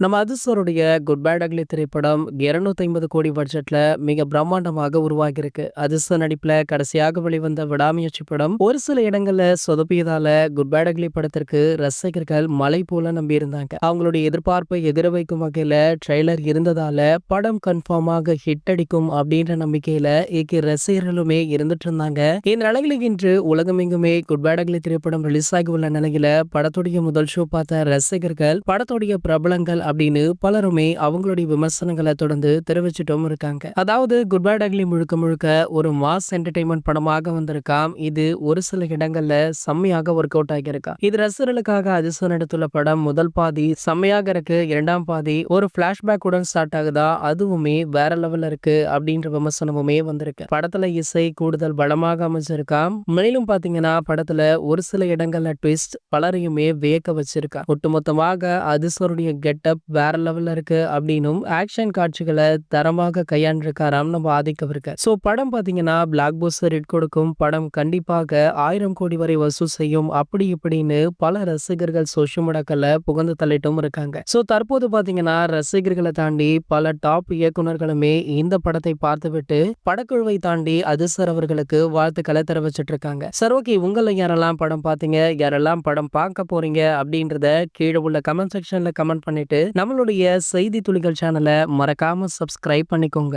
நம்ம அதிர்ஷ்டருடைய good bad ugly திரைப்படம் 250 கோடி பட்ஜெட்ல மிக பிரம்மாண்டமாக உருவாகியிருக்கு. அதிர்ஷ்ட நடிப்புல கடைசியாக வெளிவந்த விடாமுயற்சி படம் ஒரு சில இடங்கள்ல சொதப்பியதால குட் பேட் அக்லி படத்திற்கு ரசிகர்கள் மலை போல நம்பியிருந்தாங்க. அவங்களுடைய எதிர்பார்ப்பை எதிர வைக்கும் வகையில ட்ரெய்லர் இருந்ததால படம் கன்ஃபார்மாக ஹிட் அடிக்கும் அப்படின்ற நம்பிக்கையில இயக்கிய ரசிகர்களுமே இருந்துட்டு இருந்தாங்க. இந்த நிலையில இன்று உலகமெங்குமே குட் பேட் அக்லி திரைப்படம் ரிலீஸ் ஆகி உள்ள நிலையில படத்துடைய முதல் ஷோ பார்த்த ரசிகர்கள் படத்துடைய பிரபலங்கள் அப்படின்னு பலருமே அவங்களுடைய விமர்சனங்களை தொடர்ந்து தெரிவிச்சுட்டும் இருக்காங்க. அதாவது குட் பேட் அக்லி முழுக்க முழுக்க ஒரு மாஸ் என்டர்டைன்மெண்ட் படமாக வந்திருக்காம். இது ஒரு சில இடங்கள்ல செம்மையாக ஒர்க் அவுட் ஆகியிருக்கா. இது ரசிகர்களுக்காக அதிர்ஷ்டம் எடுத்துள்ள படம் முதல் பாதி செம்மையாக இருக்கு. இரண்டாம் பாதி ஒரு பிளாஷ்பேக் உடன் ஸ்டார்ட் ஆகுதா? அதுவுமே வேற லெவல்ல இருக்கு அப்படின்ற விமர்சனமுமே வந்திருக்கு. படத்துல இசை கூடுதல் பலமாக அமைஞ்சிருக்காம். மேலும் பாத்தீங்கன்னா படத்துல ஒரு சில இடங்கள்ல ட்விஸ்ட் பலரையுமே வியக்க வச்சிருக்கா. ஒட்டுமொத்தமாக அதிர்ஷ்டருடைய கெட்டப் வேற லெவல்ல இருக்கு அப்படின்னும் ஆக்ஷன் காட்சிகளை தரமாக கையாண்டிருக்காராம் நம்ம ஆதிக்கவிருக்க ஸோ படம் பாத்தீங்கன்னா பிளாக் போஸ்டர் ஹிட் கொடுக்கும். படம் கண்டிப்பாக ஆயிரம் கோடி வரை வசூல் செய்யும். அப்படி இப்படின்னு பல ரசிகர்கள் சோஷியல் மீடியாக்கள்ல புகழ்ந்து தள்ளிட்டும் இருக்காங்க. ஸோ தற்போது பாத்தீங்கன்னா ரசிகர்களை தாண்டி பல டாப் இயக்குனர்களுமே இந்த படத்தை பார்த்துவிட்டு படக்குழுவை தாண்டி அதிர்சர் அவர்களுக்கு வாழ்த்துக்களை தெரிவிச்சிட்டு இருக்காங்க. சார் ஓகே உங்களை யாரெல்லாம் படம் பார்த்தீங்க யாரெல்லாம் படம் பார்க்க போறீங்க? அப்படின்றத கீழே உள்ள கமெண்ட் செக்ஷன்ல கமெண்ட் பண்ணிட்டு நம்மளுடைய செய்தி துளிகள் சேனலை மறக்காம சப்ஸ்கிரைப் பண்ணிக்கோங்க.